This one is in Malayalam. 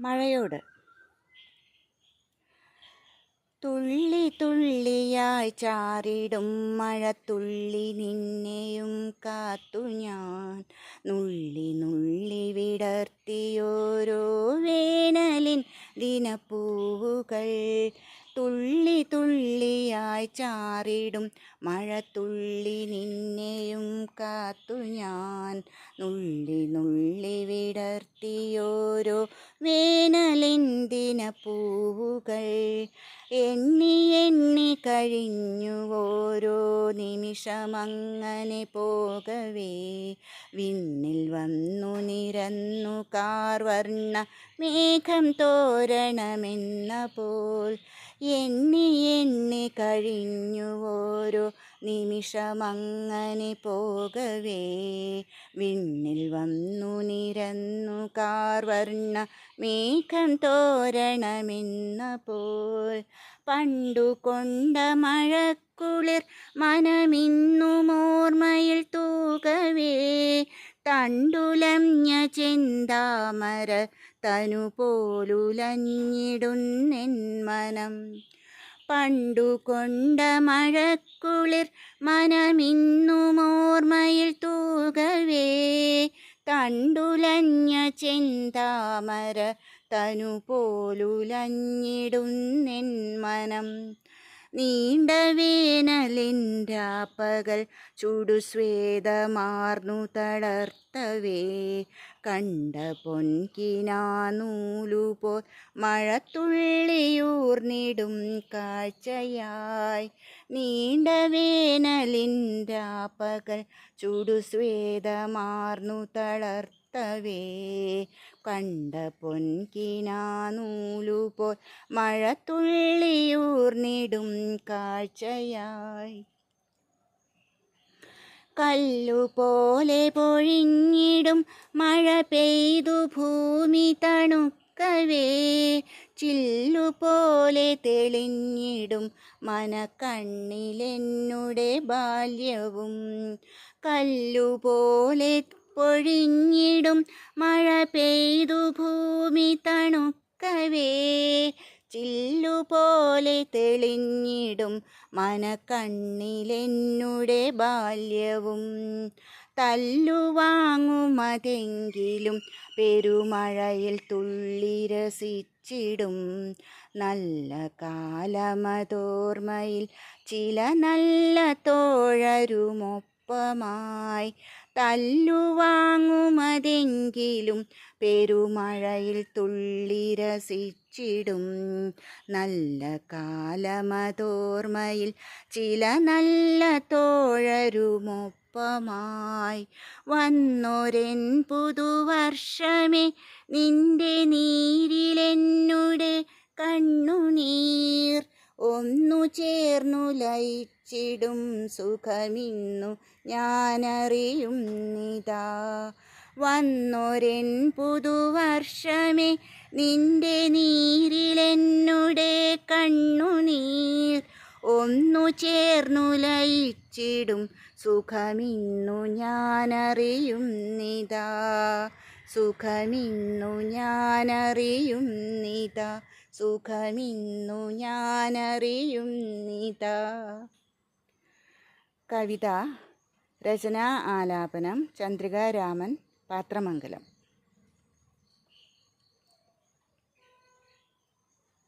മഴയോട്. തുള്ളി തുള്ളിയായി ചാറിടും മഴത്തുള്ളി നിന്നെയും കാത്തു ഞാൻ. നുള്ളി നുള്ളി വിടർത്തിയോരോ വേനലിൻ ദിനപ്പൂവുകൾ തുള്ളി തുള്ളിയായി ചാറിടും. മഴത്തുള്ളി നിന്നെയും കാത്തു ഞാൻ. നുള്ളി നുള്ളി വിടർത്തിയോരോ വേനലെന്തിന പൂവുകൾ. എണ്ണി എണ്ണി കഴിഞ്ഞു ഓരോ നിമിഷമങ്ങനെ പോകവേ. വിണ്ണിൽ വന്നു നിരന്നു കാർവർണ മേഘം തോരണമെന്ന പോൽ എണ്ണി എണ്ണി കഴിഞ്ഞു ഓരോ നിമിഷമങ്ങനെ പോകവേ. വിണ്ണിൽ വന്നു നിരന്നു കാർവർണ മേഘം തോരണമെന്ന പോൽ പണ്ടു കൊണ്ട മഴക്കുളിർ മനമിന്നുമോർമ്മയിൽ തൂകവേ. തണ്ടുലഞ്ഞ ചിന്താമര തനു പോലുലഞ്ഞിടുന്നെൻ മനം. പണ്ടു കൊണ്ട മഴക്കുളിർ മനമിന്നുമോർമ്മയിൽ തൂകവേ. തണ്ടുലഞ്ഞ ചിന്താമര തനു പോലുലഞ്ഞിടുന്നെൻ മനം. നീണ്ട വേനലിന്റാപ്പകൽ ചുടുസ്വേദമാർന്നു തളർത്തവേ. കണ്ട പൊൻകിനാനൂലുപോൽ മഴത്തുള്ളിയൂർന്നിടും കാഴ്ചയായി. നീണ്ട വേനലിന്റാപ്പകൽ ചുടുസ്വേദമാർന്നു തളർത്തവേ കണ്ട പൊൻകിനാനൂലുപോൽ മഴത്തുള്ളിയൂർന്നിടും കാഴ്ചയായി. കല്ലുപോലെ പൊഴിഞ്ഞിടും മഴ പെയ്തു ഭൂമി തണുക്കവേ ചില്ലുപോലെ തെളിഞ്ഞിടും മനക്കണ്ണിലെന്നുടെ ബാല്യവും. കല്ലുപോലെ പൊഴിഞ്ഞിടും മഴ പെയ്തു ഭൂമി തണുക്കവേ. ചില്ലുപോലെ തെളിഞ്ഞിടും മനക്കണ്ണിലെന്നുടെ ബാല്യവും. തല്ലുവാങ്ങുമതെങ്കിലും പെരുമഴയിൽ തുള്ളിരസിച്ചിടും. നല്ല കാലമതോർമ്മയിൽ ചില നല്ല തോഴരുമൊപ്പമായി തല്ലുവാങ്ങുമതെങ്കിലും പെരുമഴയിൽ തുള്ളിരസിച്ചിടും. നല്ല കാലമതോർമ്മയിൽ ചില നല്ല തോഴരുമൊപ്പമായി വന്നൊരെൻ പുതുവർഷമേ നിന്റെ നീരിലെന്നുടെ കണ്ണുനീർ ഒന്നു ചേർന്നു ലയിച്ചിടും സുഖമിന്നു ഞാനറിയുന്നിതാ വന്നൊരെൻ പുതുവർഷമേ നിന്റെ നീരിലെന്നുടെ കണ്ണുനീർ. ഒന്നു ചേർന്നു ലയിച്ചിടും സുഖമിന്നു ഞാനറിയുന്നിതാ സുഖമിന്നു ഞാനറിയുന്നിതാ സുഖമിന്നു ഞാനറിയുന്നിത കവിത രചന ആലാപനം ചന്ദ്രികാരാമൻ പാത്രമംഗലം.